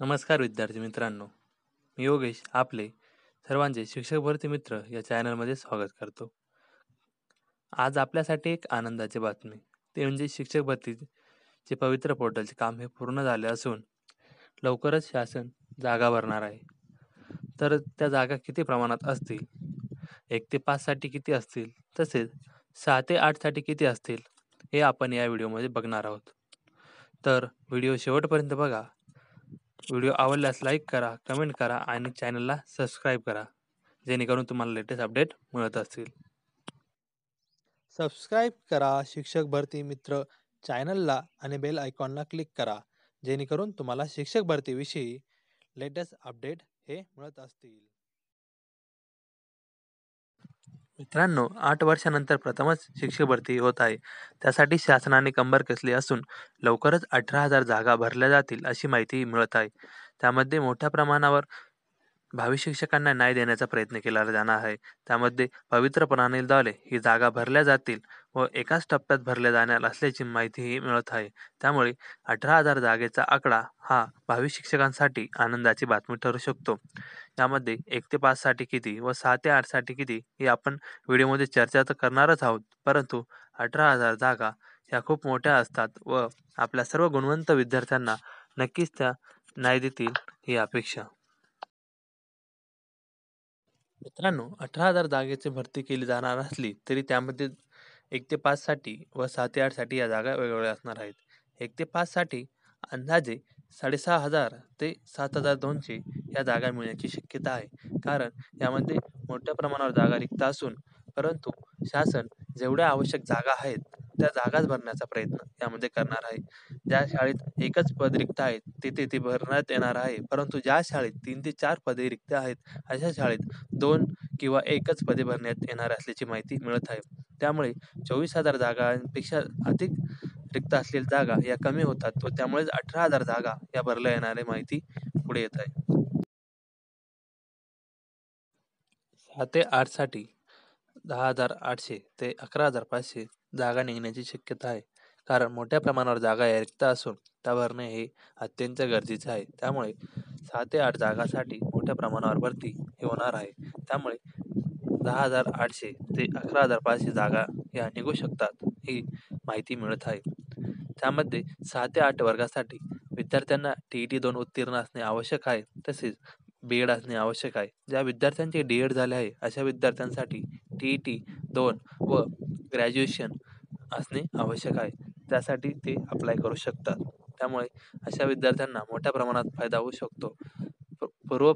नमस्कार विद्यार्थी मित्रांनो मी योगेश आपले सर्वांचे शिक्षक भरती मित्र या चॅनलमध्ये स्वागत करतो. आज आपल्यासाठी एक आनंदाची बातमी ते म्हणजे शिक्षक भरतीचे पवित्र पोर्टलचे काम हे पूर्ण झाले असून लवकरच शासन जागा भरणार आहे. तर त्या जागा किती प्रमाणात असतील? एक ते पाचसाठी किती असतील? तसेच सहा ते आठसाठी किती असतील? हे आपण या व्हिडिओमध्ये बघणार आहोत. तर व्हिडिओ शेवटपर्यंत बघा. व्हिडिओ आवडल्यास लाईक करा कमेंट करा आणि चॅनलला सबस्क्राईब करा. जेणेकरून तुम्हाला लेटेस्ट अपडेट मिळत असतील. सबस्क्राईब करा शिक्षक भरती मित्र चॅनलला आणि बेल आयकॉनला क्लिक करा. जेणेकरून तुम्हाला शिक्षक भरतीविषयी लेटेस्ट अपडेट हे मिळत असतील. मित्रांनो आठ वर्षानंतर प्रथमच शिक्षक भरती होत आहे. त्यासाठी शासनाने कंबर कसली असून लवकरच अठरा हजार जागा भरल्या जातील अशी माहिती मिळत आहे. त्यामध्ये मोठ्या प्रमाणावर भावी शिक्षकांना न्याय देण्याचा प्रयत्न केला जाणार आहे. त्यामध्ये पवित्र प्रणालीद्वारे ही जागा भरल्या जातील व एकाच टप्प्यात भरल्या जाणार असल्याची माहितीही मिळत आहे. त्यामुळे अठरा हजार जागेचा आकडा हा भावी शिक्षकांसाठी आनंदाची बातमी ठरू शकतो. यामध्ये एक ते पाचसाठी किती व सहा ते आठसाठी किती हे आपण व्हिडिओमध्ये चर्चा तर करणारच आहोत. परंतु अठरा हजार जागा ह्या खूप मोठ्या असतात व आपल्या सर्व गुणवंत विद्यार्थ्यांना नक्कीच त्या न्याय देतील ही अपेक्षा. मित्रांनो अठरा हजार जागेची भरती केली जाणार असली तरी त्यामध्ये एक ते पाचसाठी व सहा ते आठसाठी या जागा वेगवेगळ्या असणार आहेत. एक ते पाचसाठी अंदाजे साडेसहा हजार ते सात हजार दोनशे या जागा मिळण्याची शक्यता आहे. कारण यामध्ये मोठ्या प्रमाणावर जागा रिक्त असून परंतु शासन जेवढ्या आवश्यक जागा आहेत त्या जागाच भरण्याचा प्रयत्न यामध्ये करणार आहे. ज्या शाळेत एकच पद रिक्त आहेत तिथे ते भरण्यात येणार आहे. परंतु ज्या शाळेत तीन ते चार पदे रिक्त आहेत अशा शाळेत दोन किंवा एकच पदे भरण्यात येणार असल्याची माहिती मिळत आहे. त्यामुळे चोवीस हजार जागांपेक्षा अधिक रिक्त असलेल्या जागा या कमी होतात व त्यामुळेच अठरा हजार जागा या भरल्या येणारी माहिती पुढे येत आहे. सहा ते आठसाठी दहा हजार आठशे ते अकरा हजार पाचशे जागा निघण्याची शक्यता आहे. कारण मोठ्या प्रमाणावर जागा रिक्त असून त्या भरणे हे अत्यंत गरजेचे आहे. त्यामुळे सहा ते आठ जागासाठी मोठ्या प्रमाणावर भरती हे होणार आहे. त्यामुळे दहा हजार आठशे ते अकरा हजार पाचशे जागा या निघू शकतात ही माहिती मिळत आहे. त्यामध्ये सहा ते आठ वर्गासाठी विद्यार्थ्यांना टी ई टी दोन उत्तीर्ण असणे आवश्यक आहे तसेच बी एड असणे आवश्यक आहे. ज्या विद्यार्थ्यांचे डी एड झाले आहे अशा विद्यार्थ्यांसाठी टी ई टी दोन व ग्रॅज्युएशन असणे आवश्यक आहे. त्यासाठी ते अप्लाय करू शकतात. त्यामुळे अशा विद्यार्थ्यांना मोठ्या प्रमाणात फायदा होऊ शकतो. पूर्व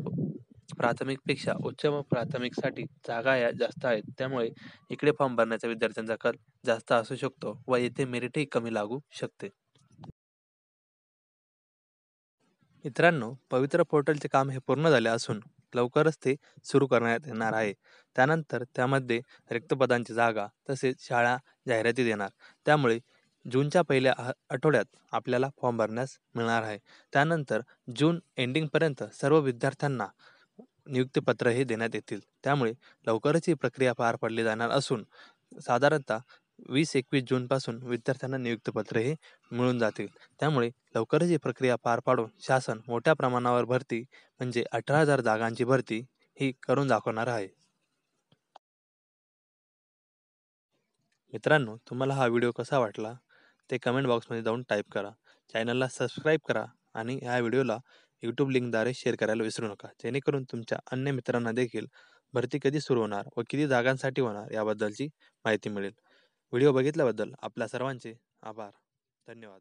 प्राथमिकपेक्षा उच्च व प्राथमिकसाठी जागा या जास्त आहेत. त्यामुळे इकडे फॉर्म भरण्याचा विद्यार्थ्यांचा कल जास्त असू शकतो व येथे मेरिटही कमी लागू शकते. मित्रांनो पवित्र पोर्टलचे काम हे पूर्ण झाले असून लवकरच ते सुरू करण्यात येणार आहे. त्यानंतर त्यामध्ये रिक्तपदांची जागा तसेच शाळा जाहिराती देणार. त्यामुळे जूनच्या पहिल्या आठवड्यात आपल्याला फॉर्म भरण्यास मिळणार आहे. त्यानंतर जून एंडिंगपर्यंत सर्व विद्यार्थ्यांना नियुक्तीपत्र हे देण्यात येतील. त्यामुळे लवकरच ही प्रक्रिया पार पडली जाणार असून साधारणतः वीस एकवीस जूनपासून विद्यार्थ्यांना नियुक्तीपत्र हे मिळून जातील. त्यामुळे लवकरच ही प्रक्रिया पार पाडून शासन मोठ्या प्रमाणावर भरती म्हणजे अठरा हजार जागांची भरती ही करून दाखवणार आहे. मित्रांनो तुम्हाला हा व्हिडिओ कसा वाटला? ते कमेंट बॉक्समध्ये जाऊन टाईप करा. चॅनलला सबस्क्राईब करा आणि ह्या व्हिडिओला यूट्यूब लिंकद्वारे शेअर करायला विसरू नका. जेणेकरून तुमच्या अन्य मित्रांना देखील भरती कधी सुरू होणार व किती जागांसाठी होणार याबद्दलची माहिती मिळेल. व्हिडिओ बघितल्याबद्दल आपल्या सर्वांचे आभार. धन्यवाद.